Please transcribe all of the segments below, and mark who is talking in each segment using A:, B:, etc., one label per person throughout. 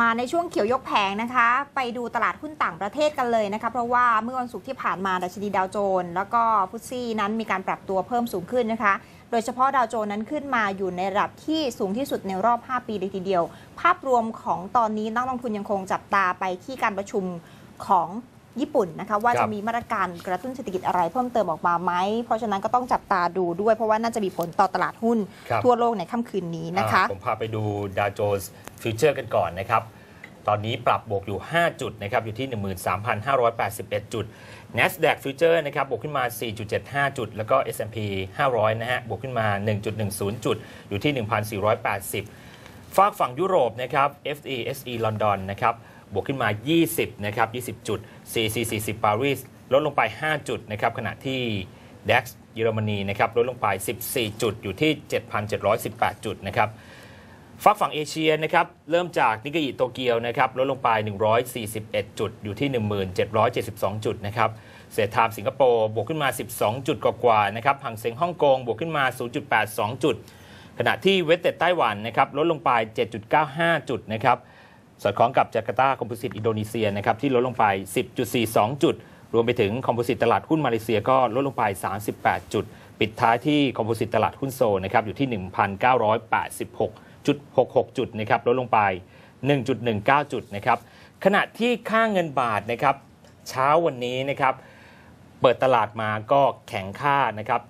A: มาในช่วงเขียวยกแผงนะคะ ไปดูตลาดหุ้นต่างประเทศกันเลยนะคะ เพราะว่าเมื่อวันศุกร์ที่ผ่านมาดัชนีดาวโจนส์แล้วก็ฟุตซี่นั้นมีการปรับตัวเพิ่มสูงขึ้นนะคะ โดยเฉพาะดาวโจนส์นั้นขึ้นมาอยู่ในระดับที่สูงที่สุดในรอบ 5 ปีเลยทีเดียว ภาพรวมของตอนนี้นักลงทุนยังคงจับตาไปที่การประชุมของ ญี่ปุ่นนะคะว่า
B: ครั
A: จะ
B: บ
A: มีมาตรการกระตุ้นเศรษฐกิจอะไรเพิ่มเติมออกมาไหม เพราะฉะนั้นก็ต้องจับตาดูด้วยเพราะว่าน่าจะมีผลต่อตลาดหุ้น
B: ครับ
A: ทั่วโลกในค่ำคืนนี้นะคะ
B: อ่าผมพาไปดูดาวโจนส์ฟิวเจอร์กันก่อนนะครับ ตอนนี้ปรับบวกอยู่ 5 จุดนะครับอยู่ที่ 13,581 จุด NASDAQ Future นะครับบวกขึ้นมา 4.75 จุด แล้วก็ S&P 500 นะฮะบวกขึ้นมา 1.10 จุด อยู่ที่ 1,480ฝากฝั่งยุโรปนะครับ FTSE London นะครับ บวกขึ้นมา 20 นะครับ 20 จุด CAC 40 Paris ลดลงไป 5 จุดนะครับ ขณะที่ DAX เยอรมนีนะครับ ลดลงไป 14 จุด อยู่ที่ 7,718 จุดนะครับฝักฝั่งเอเชียนะครับ เริ่มจากนิกเกอิโตเกียวนะครับ ลดลงไป 141 จุด อยู่ที่ 1772 จุดนะครับเศรษฐามสิงคโปร์บวกขึ้นมา 12 จุดกว่าๆนะครับหังเซ็งฮ่องกงบวกขึ้นมา 0.82 จุด ขณะที่เวสเต็ดไต้หวันนะครับลดลงไป 7.95 จุดนะครับ สอดคล้องกับจาการ์ตาคอมโพสิตอินโดนีเซียนะครับที่ลดลงไป 10.42 จุด รวมไปถึงคอมโพสิตตลาดหุ้นมาเลเซียก็ลดลงไป 38 จุด ปิดท้ายที่คอมโพสิตตลาดหุ้นโซลนะครับอยู่ที่ 1,986.66 จุดนะครับลดลงไป 1.19 จุดนะครับขณะที่ค่าเงินบาทนะครับเช้าวันนี้นะครับเปิดตลาดมาก็แข็งค่านะครับ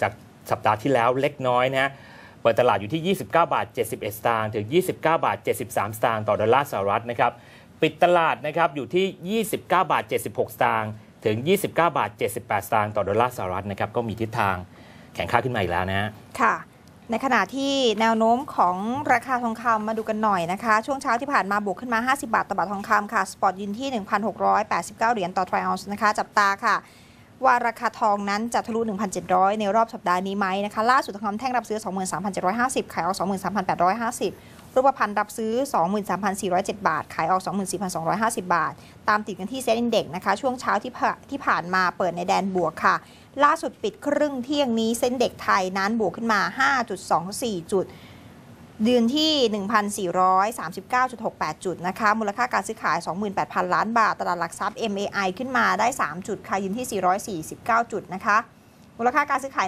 B: จากสัปดาห์ที่แล้วเล็กน้อยนะฮะ เปิดตลาดอยู่ที่ 29 บาท 71 สตางค์ ถึง 29 บาท 73 สตางค์ต่อดอลลาร์สหรัฐนะครับ ปิดตลาดนะครับอยู่ที่ 29 บาท 76 สตางค์ ถึง 29 บาท 78 สตางค์ต่อดอลลาร์สหรัฐนะครับ ก็มีทิศทางแข่งค่าขึ้นมาอีกแล้วนะฮะ
A: ค่ะในขณะที่แนวโน้มของราคาทองคำมาดูกันหน่อยนะคะ ช่วงเช้าที่ผ่านมาบวกขึ้นมา 50 บาทต่อบาททองคำค่ะ สปอตยืนที่ 1,689 เหรียญต่อทริออนซ์นะคะ จับตาค่ะ ว่าราคาทองนั้นจะทะลุ 1,700 ในรอบสัปดาห์นี้ไหมนะคะ ล่าสุดทองคำแท่งรับซื้อ 23,750 ขายออก 23,850 รูปพรรณรับซื้อ 23,407 บาท ขายออก 24,250 บาท ตามติดกันที่เซ็นอินเด็กนะคะ ช่วงเช้าที่ผ่าที่ผ่านมาเปิดในแดนบวกค่ะ ล่าสุดปิดครึ่งเที่ยงนี้เซ็นเด็กไทยนั้นบวกขึ้นมา 5.24 จุด เดือนที่ 1,439.68 จุดนะคะ มูลค่าการซื้อขาย 28,000 ล้านบาท ตลาดหลักทรัพย์ MAI ขึ้นมาได้ 3 จุดค่ะยืนที่ 449 จุดนะคะ มูลค่าการซื้อขาย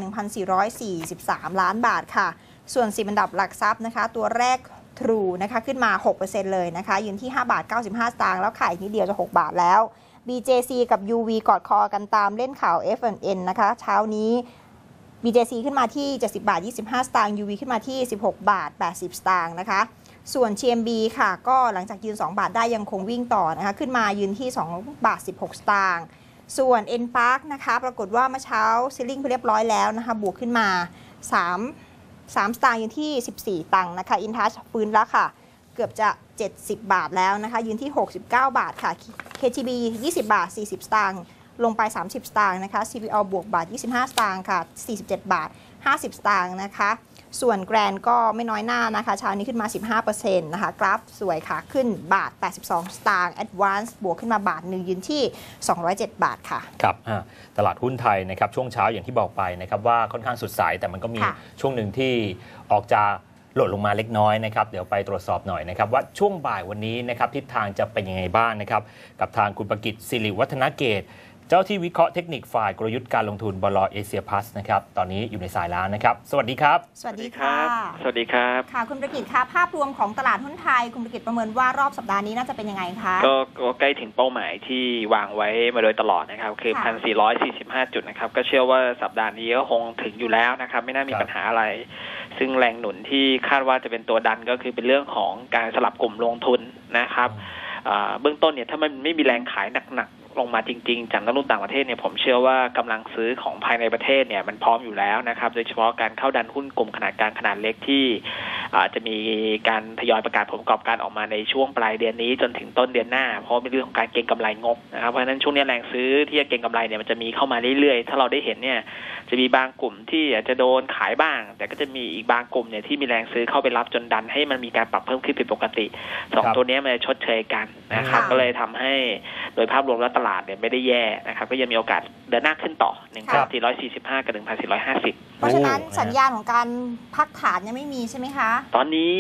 A: 1,443 ล้านบาทค่ะ ส่วน10อันดับหลักทรัพย์นะคะ ตัวแรก True นะคะขึ้นมา 6%เลยนะคะ ยืนที่ 5 บาท 95 สตางค์แล้วขายอีกนิดเดียวจะ 6 บาทแล้ว BJC กับ UV กอดคอกันตามเล่นข่าว F&N นะคะ เช้านี้ BJC ขึ้นมาที่ 70 บาท 25 สตางค์ UV ขึ้นมาที่ 16 บาท 80 สตางค์นะคะ ส่วน TMB ค่ะ ก็หลังจากยืน 2 บาทได้ยังคงวิ่งต่อนะคะ ขึ้นมายืนที่ 2 บาท 16 สตางค์ส่วน N Park นะคะ ปรากฏว่าเมื่อเช้าซีลิงไปเรียบร้อยแล้วนะคะ บวกขึ้นมา 3 3 สตางค์ยืนที่ 14 ตังค์นะคะ อินทัชฟื้นแล้วค่ะ เกือบจะ 70 บาทแล้วนะคะ ยืนที่ 69 บาทค่ะ KTB 20 บาท 40 สตางค์ ลงไป 30 สตางค์นะคะ CPO บวกบาท 25 สตางค์ค่ะ 47 บาท 50 สตางค์นะคะ ส่วนแกรนก็ไม่น้อยหน้านะคะเช้านี้ขึ้นมา 15%นะคะ กราฟสวยค่ะ ขึ้นบาท 82 สตางค์ Advance บวกขึ้นมาบาทหนึ่งยืนที่ 207 บาทค่ะ
B: ครับอ่าตลาดหุ้นไทยนะครับ ช่วงเช้าอย่างที่บอกไปนะครับ ว่าค่อนข้างสุดสาย แต่มันก็มี
A: ค่ะ
B: ช่วงหนึ่งที่ออกจะหล่นลงมาเล็กน้อยนะครับเดี๋ยวไปตรวจสอบหน่อยนะครับว่าช่วงบ่ายวันนี้นะครับทิศทางจะเป็นยังไงบ้างนะครับกับทางคุณประกิตสิริวัฒนเกต เจ้าที่วิเคราะห์เทคนิคฝ่ายกลยุทธ์การลงทุนบลเอเชียพัสนะครับตอนนี้อยู่ในสายแล้วนะครับ สวัสดีครับ
A: สวัสดีค่ะ
C: สวัสดีครับ
A: ค่ะ คุณประกิตคะภาพรวมของตลาดหุ้นไทย คุณประกิตประเมินว่ารอบสัปดาห์นี้น่าจะเป็นยังไงคะ
C: ก็ก็ใกล้ถึงเป้าหมายที่วางไว้มาโดยตลอดนะครับ คือ
A: ค่ะ
C: 1,445 จุดนะครับ ก็เชื่อว่าสัปดาห์นี้ก็คงถึงอยู่แล้วนะครับ ไม่น่ามี
B: ครับ
C: ปัญหาอะไร ซึ่งแรงหนุนที่คาดว่าจะเป็นตัวดันก็คือเป็นเรื่องของการสลับกลุ่มลงทุนนะครับอ่าเบื้องต้นเนี่ยถ้ามันไม่มีแรงขายหนักๆ ลงมาจริงๆ จากนักลงทุนต่างประเทศเนี่ยผมเชื่อว่ากำลังซื้อของภายในประเทศเนี่ยมันพร้อมอยู่แล้วนะครับ โดยเฉพาะการเข้าดันหุ้นกลุ่มขนาดกลางขนาดเล็กที่อาจจะมีการทยอยประกาศผลประกอบการออกมาในช่วงปลายเดือนนี้จนถึงต้นเดือนหน้า เพราะเป็นเรื่องของการเก็งกำไรงบนะครับเพราะฉะนั้นช่วงนี้แรงซื้อที่จะเก็งกำไรเนี่ยมันจะมีเข้ามาเรื่อยๆ ถ้าเราได้เห็นเนี่ยจะมีบางกลุ่มที่อาจจะโดนขายบ้าง แต่ก็จะมีอีกบางกลุ่มเนี่ยที่มีแรงซื้อเข้าไปรับจนดันให้มันมีการปรับเพิ่มขึ้นผิดปกติสอง
B: ครับ
C: ตัวเนี้ยมันจะชดเชยกันนะครับ
A: ค่ะ
C: ก็เลยทำให้ โดยภาพรวมแล้วตลาดเนี่ยไม่ได้แย่นะครับก็ยังมีโอกาสเดินหน้าขึ้นต่อ
A: ครับ
C: 1,445 กับ 1,450
A: เพราะฉะนั้น
B: โอ้
A: สัญญาณของการพักฐานยังไม่มีใช่ไหมคะ
C: ตอนนี้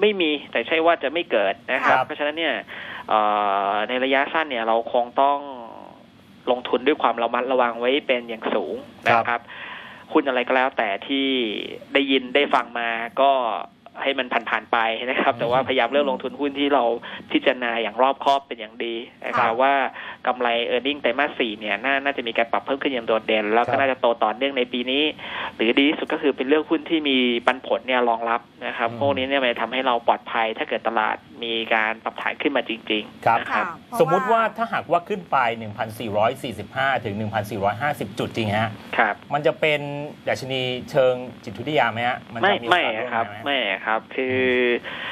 C: ไม่มีแต่ใช่ว่าจะไม่เกิดนะครับ
B: ครับ
C: เพราะฉะนั้นเนี่ยเอ่อในระยะสั้นเนี่ยเราคงต้องลงทุนด้วยความระมัดระวังไว้เป็นอย่างสูงนะครับหุ้นอะไรก็แล้วแต่ที่ได้ยินได้ฟังมาก็ ให้มันผ่านๆไปนะครับ แต่ว่าพยายามเลือกลงทุนหุ้นที่เราพิจารณาอย่างรอบคอบเป็นอย่างดีนะค
B: ครั
C: รับบว่ากำไรเออร์เน็งไตรมาสสี่เนี่ยนาน่าจะมีการปรับเพิ่มขึ้นอย่างโดดเด่น แล้ว
B: ครั
C: ก็
B: บ
C: น่าจะโตต่อเนื่องในปีนี้ หรือดีที่สุดก็คือเป็นเรื่องหุ้นที่มีปันผลเนี่ยรองรับนะครับ
B: อืม
C: พวกนี้เนี่ยมันจะทำให้เราปลอดภัยถ้าเกิดตลาด มีการปรับฐานขึ้นมาจริง
B: ครับ
C: ๆนะครับ
A: ค่ะ
B: สมมุติว่าถ้าหากว่าขึ้นไป 1,445 ถึง 1,450 จุดจริงฮะ
C: ครับ
B: มันจะเป็นดัชนีเชิงจิตวิทยาไหมฮะน
C: ไม่
B: จะโอกาส
C: ไม่
B: ร่ว
C: ครับ
B: ห
C: ไม่ครับ คือ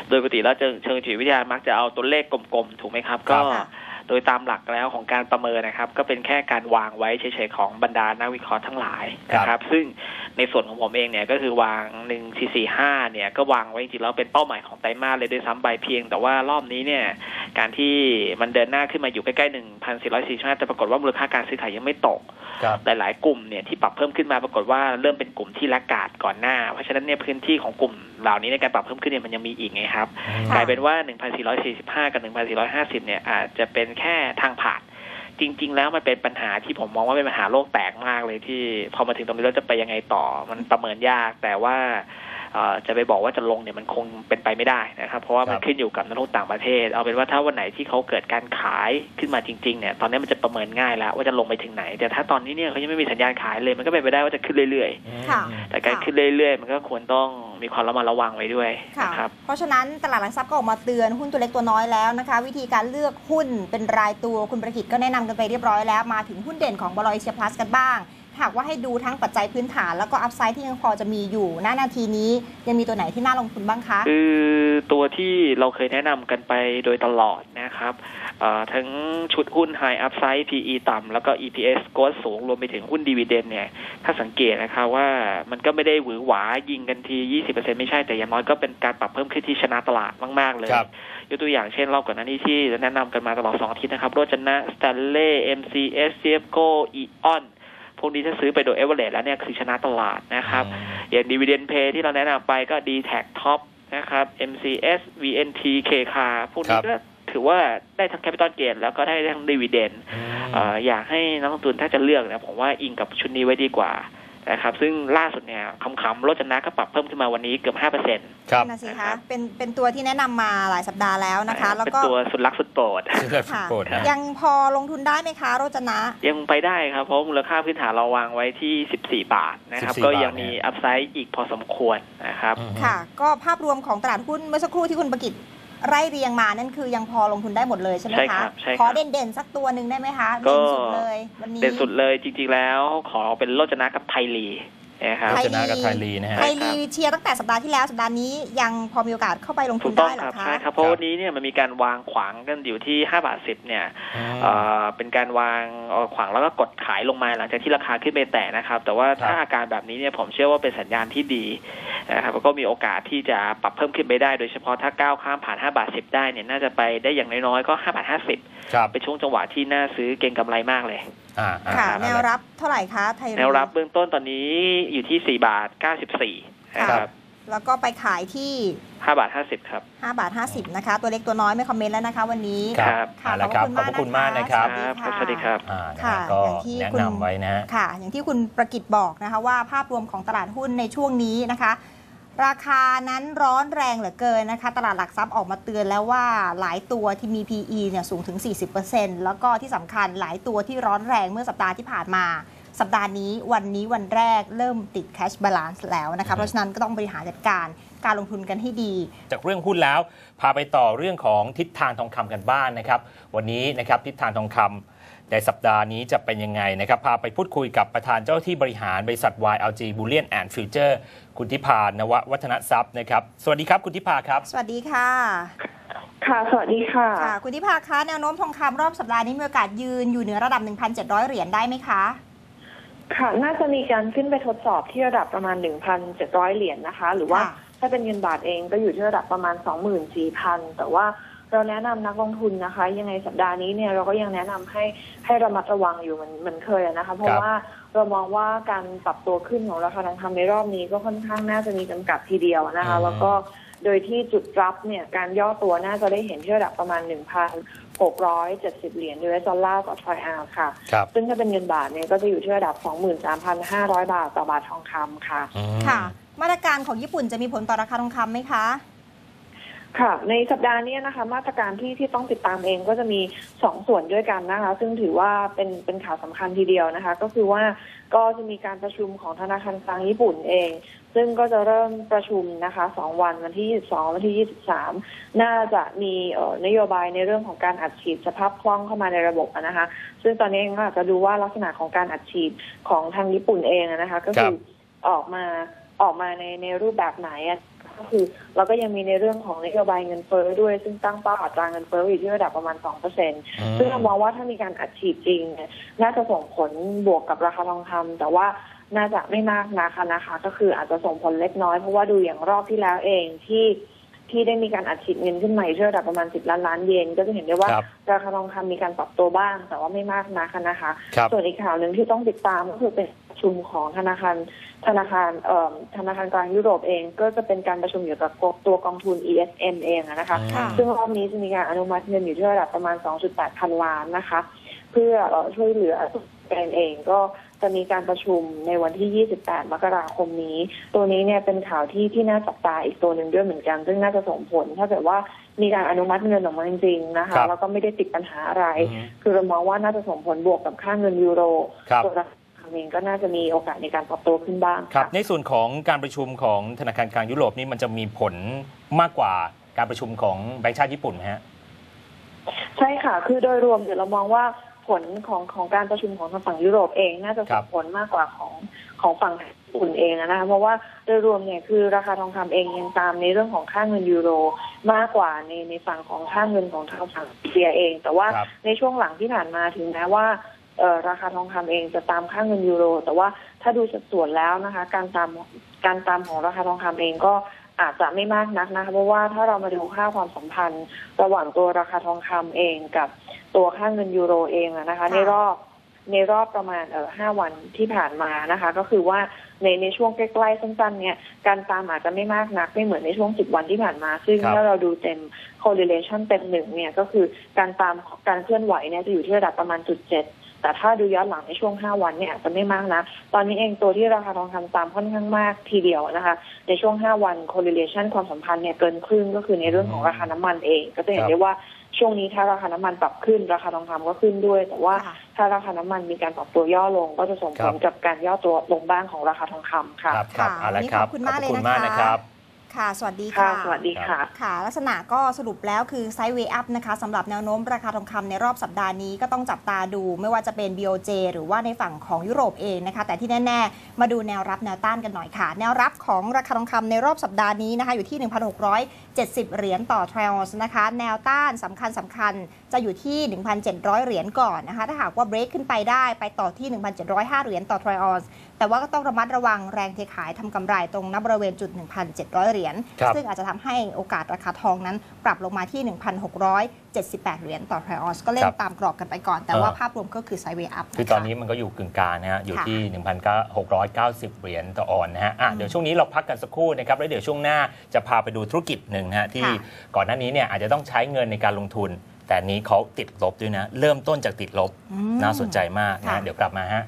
C: โดยปกติแล้วเชิงเชิงจิตวิทยามักจะเอาตัวเลขกลมๆ ถูกไหมครับ ก็
A: ค่ะ
C: โดยตามหลักแล้วของการประเมินนะครับ ก็เป็นแค่การวางไว้เฉยๆของบรรดานักวิเคราะห์ทั้งหลายนะครับ ซึ่งในส่วนของผมเองเนี่ยก็คือวางหนึ่งสี่สี่ห้าเนี่ยก็วางไว้จริงๆแล้วเป็นเป้าหมายของไตรมาสเลยด้วยซ้ำไปเพียง แต่ว่ารอบนี้เนี่ยการที่มันเดินหน้าขึ้นมาอยู่ใกล้ๆหนึ่งพันสี่ร้อยสี่สิบห้าแต่ปรากฏว่ามูลค่าการซื้อขายยังไม่ตก
B: ครับ
C: หลายๆ กลุ่มเนี่ยที่ปรับเพิ่มขึ้นมาปรากฏว่าเริ่มเป็นกลุ่มที่ละกาดก่อนหน้า เพราะฉะนั้นเนี่ยพื้นที่ของกลุ่ม เหล่านี้ในการปรับเพิ่มขึ้นเนี่ยมันยังมีอีกไงครับ
A: ค่ะ
C: กลายเป็นว่า 1,445 กับ 1,450 เนี่ยอาจจะเป็นแค่ทางผ่านจริง ๆ แล้วมันเป็นปัญหาที่ผมมองว่าเป็นปัญหาโลกแตกมากเลยที่พอมาถึงตรงนี้เราจะไปยังไงต่อ มันประเมินยาก แต่ว่าเอ่อจะไปบอกว่าจะลงเนี่ยมันคงเป็นไปไม่ได้นะครับ เพราะว่ามัน
B: ครับ
C: ขึ้นอยู่กับนักลงทุนต่างประเทศ เอาเป็นว่าถ้าวันไหนที่เขาเกิดการขายขึ้นมาจริง ๆ เนี่ย ตอนนี้มันจะประเมินง่ายแล้วว่าจะลงไปถึงไหน แต่ถ้าตอนนี้เนี่ยเขายังไม่มีสัญญาณขายเลย มันก็เป็นไปได้ว่าจะขึ้นเรื่อย
A: ค่ะ
C: ๆแต่การขึ้นเรื่อยๆ มันก็ควรต้อง มีความระมัดระวังไว้ด้วย
A: ค่ะ
C: นะครับ
A: เพราะฉะนั้นตลาดหลักทรัพย์ก็ออกมาเตือนหุ้นตัวเล็กตัวน้อยแล้วนะคะ วิธีการเลือกหุ้นเป็นรายตัวคุณประกิตก็แนะนำกันไปเรียบร้อยแล้วมาถึงหุ้นเด่นของบลอยเชียพลัสกันบ้างถ้า หากว่าให้ดูทั้งปัจจัยพื้นฐานแล้วก็อัพไซด์ที่ยังพอจะมีอยู่หน้านาทีนี้ยังมีตัวไหนที่น่าลงทุนบ้างคะ
C: คือตัวที่เราเคยแนะนำกันไปโดยตลอดนะครับเอ่อทั้งชุดหุ้น High Upside PE ต่ำแล้วก็ EPS โกดสูงรวมไปถึงหุ้นดีเวเดนเนี่ย ถ้าสังเกตนะครับว่ามันก็ไม่ได้หวือหวายิงกันที 20%ไม่ใช่แต่อย่างน้อยก็เป็นการปรับเพิ่มขึ้นที่ชนะตลาดมาก ๆ เลย
B: ครับ
C: ยกตัวอย่างเช่นรอบก่อนหน้านี้ที่แนะนำกันมาตลอดสองอาทิตย์นะครับโรจนะสแตนเล่ MCS CFCO EON พวกนี้ถ้าซื้อไปโดยเอเวอเรแล้วเนี่ยคือชนะตลาดนะครับ อย่างดีเวเดนเพย์ที่เราแนะนำไปก็ d t แท็ท็อปนะครับ MCS VNT K คาพวกนี้
B: ครับ
C: ก็ถือว่าได้ทั้งแคปิตอลเกนแล้วก็ได้ทั้งดีเวเดน
B: อืม
C: อยากให้นักลงทุนถ้าจะเลือกนะผมว่าอิงกับชุดนี้ไว้ดีกว่า นะครับซึ่งล่าสุดเนี่ยคำๆรถจนะก็ปรับเพิ่มขึ้นมาวันนี้เกือบ5%เปอร์เซ็นต์
B: ครับ
A: นั่นนะสิ
C: ครั
A: คะ
C: บ
A: เป็นเป็นตัวที่แนะนำมาหลายสัปดาห์แล้วนะคะ แล้ว
C: เป็น
A: ก็
C: ตัวสุดรักสุดโปรด
B: เลือก
A: ค่ะ
B: โปรดนะ
A: ยังพอลงทุนได้ไหมคะโรจนะ
C: ยังไปได้ครับ เพราะมูลค่าพื้นฐานเราวางไว้ที่ 14 บาทนะครับ
B: 14
C: ก็ยัง
B: บาท
C: มี
B: เนี่ย
C: อัพไซด์อีกพอสมควรนะครับ
B: อืม
A: ค่ะ ก็ภาพรวมของตลาดหุ้นเมื่อสักครู่ที่คุณประกิต ไร่เรียงมานั่นคือยังพอลงทุนได้หมดเลยใช่ไหม
C: ใช่ค
A: คะ
C: รับใช่ครับ
A: ขอเด่นๆสักตัวหนึ่งได้ไหมคะ
C: ก็
A: เด่นสุดเลยวันนี้
C: เด่นสุดเลยจริงๆแล้วขอเป็นโรจนะกับไทยลี นะครับ
B: โรจนะกับไทยลีนะฮะ
A: ไทยลีเชียร์ตั้งแต่สัปดาห์ที่แล้วสัปดาห์นี้ยังพอมีโอกาสเข้าไปลงทุ
C: ถู
A: น
C: กต้อง
A: ได้เหร
C: ครั
A: อบคะ
C: ใช่ครับเพราะวันนี้เนี่ยมันมีการวางขวางกันอยู่ที่5บาท10เนี่ย
B: อืม
C: เอ่อเป็นการวางเอ่อขวางแล้วก็กดขายลงมาหลังจากที่ราคาขึ้นไปแตะนะครับ แต่ว่าถ้า
B: ครับ
C: อาการแบบนี้เนี่ยผมเชื่อว่าเป็นสัญญาณที่ดีนะครับแล้วก็มีโอกาสที่จะปรับเพิ่มขึ้นไปได้โดยเฉพาะถ้าก้าวข้ามผ่าน5บาท10ได้เนี่ยน่าจะไปได้อย่างน้อยๆก็5บาท50
B: ครับ
C: เป็นช่วงจังหวะที่น่าซื้อเก็งกำไรมากเลย
B: อ่าอ่า
A: ค่ะ
B: อ่า
A: แนวรับเท่าไหร่คะไทยลี
C: แนวรับเบื้องต้นตอนนี้อยู่ที่4บาท94นะครับ
A: แล้วก็ไปขายที่
C: 5บาท50ครับ
A: 5บาท50นะคะ ตัวเล็กตัวน้อยไม่คอมเมนต์แล้วนะคะ วันนี้
B: ครับ
A: ค่ะ
B: เอาละครับขอบพระคุณมากนะครับ
C: ครับสวัสดีครับ
B: อ่านะ
A: ค่ะ
B: ฮะก็
A: อย่างที่
B: แนะ
A: คุณ
B: นำไว้นะฮะ
A: ค่ะ อย่างที่คุณประกิตบอกนะคะว่าภาพรวมของตลาดหุ้นในช่วงนี้นะคะราคานั้นร้อนแรงเหลือเกินนะคะ ตลาดหลักทรัพย์ออกมาเตือนแล้วว่าหลายตัวที่มี PE เนี่ยสูงถึง 40%แล้วก็ที่สำคัญหลายตัวที่ร้อนแรงเมื่อสัปดาห์ที่ผ่านมา สัปดาห์นี้วันนี้วันแรกเริ่มติด cash balance แล้วนะคะเพราะฉะนั้นก็ต้องบริหารจัดการการลงทุนกันให้ดี
B: จากเรื่องหุ้นแล้ว พาไปต่อเรื่องของทิศทางทองคำกันบ้างนะครับ วันนี้นะครับทิศทางทองคำในสัปดาห์นี้จะเป็นยังไงนะครับ พาไปพูดคุยกับประธานเจ้าที่บริหารบริษัท YLG Bullion and Future คุณทิพานววัฒนทรัพย์นะครับ สวัสดีครับคุณทิพาครับ
A: สวัสดีค่ะ
D: ค่ะ สวัสดีค่ะ
A: ค่ะ คุณทิพาคะแนวโน้มทองคำรอบสัปดาห์นี้มีโอกาสยืนอยู่เหนือระดับ 1,700 เหรียญได้ไหมคะ
D: ค่ะน่าจะมีการขึ้นไปทดสอบที่ระดับประมาณ 1,700 เหรียญนะคะ หรือว่า
A: ค่ะ
D: ถ้าเป็นเงินบาทเองก็อยู่ที่ระดับประมาณ 24,000 แต่ว่าเราแนะนำนักลงทุนนะคะ ยังไงสัปดาห์นี้เนี่ยเราก็ยังแนะนำให้ให้ระมัดระวังอยู่เหมือนเหมือนเคยอะนะคะ เพราะว่าเรามองว่าการปรับตัวขึ้นของราคาทองคำในรอบนี้ก็ค่อนข้างน่าจะมีจำกัดทีเดียวนะคะ
B: อืม
D: แล้วก็โดยที่จุดรับเนี่ยการย่อตัวน่าจะได้เห็นที่ระดับประมาณ 1,670 เหรียญยูเอสดอลลาร์ต่อทรอยออนซ์ค่ะ
B: ครับ
D: ซึ่งถ้าเป็นเงินบาทเนี่ยก็จะอยู่ที่ระดับ 23,500 บาทต่อบาททองคำค่ะ
B: อืม
A: ค่ะ มาตรการของญี่ปุ่นจะมีผลต่อราคาทองคำไหมคะ
D: ค่ะ ในสัปดาห์นี้นะคะ มาตรการที่ที่ต้องติดตามเองก็จะมีสองส่วนด้วยกันนะคะ ซึ่งถือว่าเป็นเป็นข่าวสำคัญทีเดียวนะคะ ก็คือว่าก็จะมีการประชุมของธนาคารกลางญี่ปุ่นเอง ซึ่งก็จะเริ่มประชุมนะคะสองวันวันที่ 22 วันที่ 23 น่าจะมีเอ่อนโยบายในเรื่องของการอัดฉีดสภาพคล่องเข้ามาในระบบอะนะคะ ซึ่งตอนนี้เองก็อาจจะดูว่าลักษณะของการอัดฉีดของทางญี่ปุ่นเองอะนะคะ ก็คือออกมาออกมาในในรูปแบบไหนอะ ก็คือ เราก็ยังมีในเรื่องของนโยบายเงินเฟ้อด้วย ซึ่งตั้งเป้าอัตราเงินเฟ้ออยู่ที่ระดับประมาณ2%เปอร์เซ็นซึ่งเรามองว่าถ้ามีการอัดฉีดจริงเนี่ยน่าจะส่งผลบวกกับราคาทองคำแต่ว่าน่าจะไม่มากนะคะนะคะ ก็คืออาจจะส่งผลเล็กน้อยเพราะว่าดูอย่างรอบที่แล้วเองที่ที่ได้มีการอัดฉีดเงินขึ้นมาอยู่ที่ระดับประมาณ 10 ล้านล้านเยนก็จะเห็นได้ว่า
B: ครับ
D: ราคาทองคำมีการปรับตัวบ้าง แต่ว่าไม่มากนักนะคะ
B: ครับ
D: ส่วนอีกข่าวหนึ่งที่ต้องติดตามก็คือเป็นประ ชุมของธนาคารธนาคารเอ่อธนาคารกลางยุโรปเอง ก็จะเป็นการประชุมเกี่ยวกับตัวกองทุน ESM เองอะนะคะ
A: ค่ะ
D: ซึ่งรอบนี้จะมีการอนุมัติเงินอยู่ที่ระดับประมาณ 2.8 พันล้านนะคะ เพื่อเอ่อช่วยเหลือแกนเองก็จะมีการประชุมในวันที่ 28 มกราคมนี้ ตัวนี้เนี่ยเป็นข่าวที่ที่น่าจับตาอีกตัวหนึ่งด้วยเหมือนกัน ซึ่งน่าจะส่งผล ถ้าเกิดว่ามีการอนุมัติเงินออกมาจริงๆนะ
B: ครั
D: คะ
B: บ
D: แล้วก็ไม่ได้ติดปัญหาอะไร
B: อืม
D: คือเรามองว่าน่าจะส่งผลบวกกับค่าเงินยูโร
B: ครับ
D: ตัวราคา เองก็น่าจะมีโอกาสในการปรับตัวขึ้นบ้าง
B: ครับ
D: ค่ะ
B: ในส่วนของการประชุมของธนาคารกลางยุโรปนี่มันจะมีผลมากกว่าการประชุมของแบงก์ชาติญี่ปุ่นไหมฮะ
D: ใช่ค่ะ คือโดยรวมเดี๋ยวเรามองว่าผลของของการประชุมของทางฝั่งยุโรปเองน่าจะ
B: ครั
D: ส่
B: บ
D: งผลมากกว่าของของฝั่งญี่ปุ่นเองนะคะเพราะว่าโดยรวมเนี่ยคือราคาทองคำเองยังตามในเรื่องของค่าเงินยูโรมากกว่าในในฝั่งของค่าเงินของทางฝั่งเซียเอง แต่ว่า
B: ครับ
D: ในช่วงหลังที่ผ่านมาถึงแม้ว่าเอ่อ ราคาทองคำเองจะตามค่าเงินยูโร แต่ว่าถ้าดูสัดส่วนแล้วนะคะ การตามการตามของราคาทองคำเองก็อาจจะไม่มากนักนะคะเพราะว่าถ้าเรามาดูค่าความสัมพันธ์ระหว่างตัวราคาทองคำเองกับตัวค่าเงินยูโรเองอะนะคะ
A: ค่ะ
D: ในรอบในรอบประมาณเอ่อห้าวันที่ผ่านมานะคะ ก็คือว่าในในช่วงใกล้ๆสั้นๆเนี่ยการตามอาจจะไม่มากนัก ไม่เหมือนในช่วงสิบวันที่ผ่านมา ซึ่ง
B: ครับ
D: ถ้าเราดูเต็ม correlation เต็มหนึ่งเนี่ยก็คือการตามการเคลื่อนไหวเนี่ยจะอยู่ที่ระดับประมาณจุดเจ็ด แต่ถ้าดูย้อนหลังในช่วง 5 วันเนี่ยอาจจะไม่มากนะ ตอนนี้เองตัวที่ราคาทองคำตามค่อนข้างมากทีเดียวนะคะ ในช่วง 5 วัน correlation ความสัมพันธ์เนี่ยเกินครึ่งก็คือในเรื่องของราคาน้ำมันเอง ก็จะเห็นได้ว่าช่วงนี้ถ้าราคาน้ำมันปรับขึ้น ราคาทองคำก็ขึ้นด้วย แต่ว่า
A: ค่ะ
D: ถ้าราคาน้ำมันมีการปรับตัวย่อลง ก็จะส่งผล
B: ครับ
D: กับการย่อตัวลงบ้างของราคาทองคำค่ะ
B: ครับครับ
A: ค่ะ
B: เอาละ
A: วันนี้
B: ครับ
A: ขอบคุณมากเลย
B: ขอบ
A: นะคะ
B: นะครับ
A: ค่ะ สวัสดี
D: ค่ะ
A: ค่ะ
D: สวัสดีค่ะ
A: ค่ะ ลักษณะก็สรุปแล้วคือไซด์เวย์อัพนะคะสำหรับแนวโน้มราคาทองคำในรอบสัปดาห์นี้ก็ต้องจับตาดู ไม่ว่าจะเป็น BOJ หรือว่าในฝั่งของยุโรปเองนะคะ แต่ที่แน่ ๆ มาดูแนวรับแนวต้านกันหน่อยค่ะ แนวรับของราคาทองคำในรอบสัปดาห์นี้นะคะ อยู่ที่ 1,670 เหรียญต่อทริออนซ์นะคะ แนวต้านสำคัญสำคัญจะอยู่ที่ 1,700 เหรียญก่อนนะคะ ถ้าหากว่าเบรกขึ้นไปได้ไปต่อที่ 1,705 เหรียญต่อทริออนซ์แต่ว่าก็ต้องระมัดระวังแรงเทขายทำกำไรตรงนับบริเวณจุด 1,700เหรียญ
B: ครับ
A: ซึ่งอาจจะทำให้โอกาสราคาทองนั้นปรับลงมาที่ 1,678 เหรียญต่อทริออนซ์ก็เล่
B: คนรับ
A: ตามกรอบกันไปก่อน แต่ว่า
B: เออ
A: ภาพรวมก็คือไซด์เวย์อัพ
B: คือตอนนี้มันก็อยู่กึ่งกลางนะฮะ อยู่
A: ค่ะ
B: ที่ 1,690 เหรียญต่อออนนะฮะอะ
A: อืม
B: เดี๋ยวช่วงนี้เราพักกันสักครู่นะครับ แล้วเดี๋ยวช่วงหน้าจะพาไปดูธุรกิจหนึ่งนะฮะที่
A: ค่ะ
B: ก่อนหน้านี้เนี่ยอาจจะต้องใช้เงินในการลงทุน แต่นี้เขาติดลบด้วยนะ เริ่มต้นจากติดลบ
A: อืม
B: น่าสนใจมากนะ
A: ค่ะ
B: ฮะเดี๋ยวกลับมาฮะ